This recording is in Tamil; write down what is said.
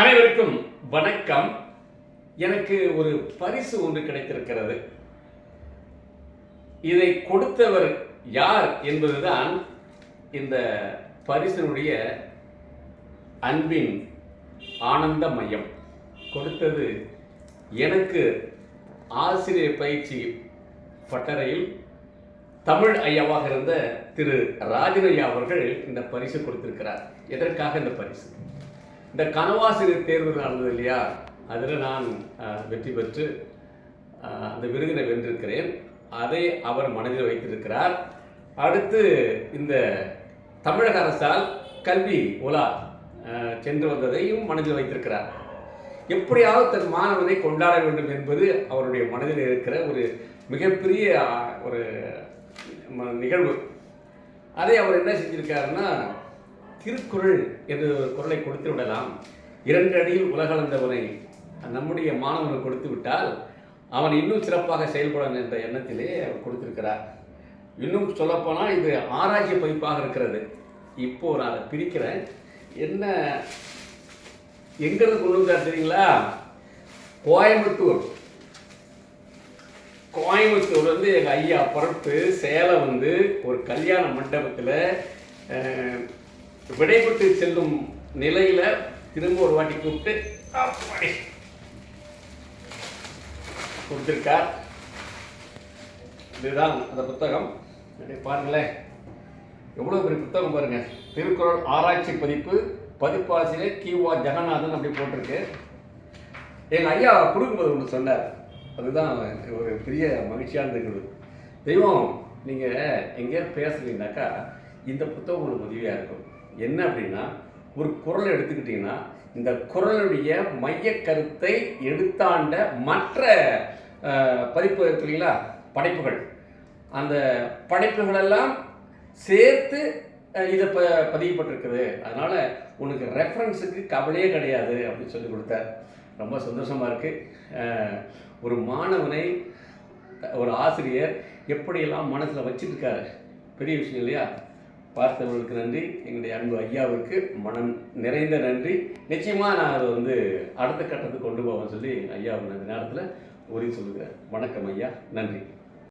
அனைவருக்கும் வணக்கம். எனக்கு ஒரு பரிசு ஒன்று கிடைத்திருக்கிறது. இதை கொடுத்தவர் யார் என்பதுதான் இந்த பரிசினுடைய அன்பின் ஆனந்த மையம் கொடுத்தது எனக்கு ஆசிரியர் பயிற்சி பட்டறையில் தமிழ் ஐயாவாக இருந்த திரு ராஜனையா அவர்கள் இந்த பரிசு கொடுத்திருக்கிறார். எதற்காக இந்த பரிசு? இந்த கனவாசிரியர் தேர்வு நடந்தது இல்லையா? அதில் நான் வெற்றி பெற்று அந்த விருதினை வென்றிருக்கிறேன். அதை அவர் மனதில் வைத்திருக்கிறார். அடுத்து இந்த தமிழக அரசால் கல்வி உலா சென்று வந்ததையும் மனதில் வைத்திருக்கிறார். எப்படியாவது தன் மாணவனை கொண்டாட வேண்டும் என்பது அவருடைய மனதில் இருக்கிற ஒரு மிகப்பெரிய ஒரு நிகழ்வு. அதை அவர் என்ன செஞ்சிருக்காருன்னா திருக்குறள் என்று ஒரு குரலை கொடுத்து விடலாம். இரண்டு அடியில் உலகளந்தவனை நம்முடைய மாணவனுக்கு கொடுத்து விட்டால் அவன் இன்னும் சிறப்பாக செயல்படும் என்ற எண்ணத்திலே அவர் கொடுத்திருக்கிறார். இன்னும் சொல்லப்போனால் இது ஆராய்ச்சி பதிப்பாக இருக்கிறது. இப்போது நான் அதை பிரிக்கிறேன். என்ன எங்கிருந்து கொண்டு வந்தார் தெரியுங்களா? கோயம்புத்தூர். கோயம்புத்தூர் வந்து எங்கள் ஐயா பிறப்பு சேலம் வந்து ஒரு கல்யாண மண்டபத்தில் விடைபெற்று செல்லும் நிலையில் திரும்ப ஒரு வாட்டி கூப்பிட்டு அப்படி கொடுத்துருக்கார். இதுதான் அந்த புத்தகம். பாருங்களேன். எவ்வளோ பெரிய புத்தகம் பாருங்க. திருக்குறள் ஆராய்ச்சி பதிப்பு பதிப்பாசிரியர் கிவா ஜெகநாதன் அப்படி போட்டிருக்கு. எங்கள் ஐயா கொடுக்கும்போது ஒன்று சொன்னார். அதுதான் ஒரு பெரிய மகிழ்ச்சியாக நிகழ்வு தெய்வம் நீங்கள் எங்கேயாவது பேசுறீங்கனாக்கா இந்த புத்தகம் உங்களுக்கு உதவியாக இருக்கும். என்ன அப்படின்னா ஒரு குரல் எடுத்துக்கிட்டிங்கன்னா இந்த குரலுடைய மைய கருத்தை எடுத்தாண்ட மற்ற பதிப்பு இருக்கு இல்லைங்களா? படைப்புகள். அந்த படைப்புகளெல்லாம் சேர்த்து இதை ப பதியப்பட்டிருக்குது. அதனால் உனக்கு ரெஃபரன்ஸுக்கு கவலையே கிடையாது அப்படின்னு சொல்லி கொடுத்தார். ரொம்ப சந்தோஷமாக இருக்குது ஒரு மாணவனை ஒரு ஆசிரியர் எப்படியெல்லாம் மனசில் வச்சிருக்காரு? பெரிய விஷயம் இல்லையா? பார்த்தவர்களுக்கு நன்றி. எங்களுடைய அன்பு ஐயாவுக்கு மனம் நிறைந்த நன்றி. நிச்சயமாக நான் அதை வந்து அடுத்த கட்டத்துக்கு கொண்டு போவேன் சொல்லி ஐயா இந்த நேரத்தில் உறுதி சொல்லுகிறேன். வணக்கம் ஐயா. நன்றி.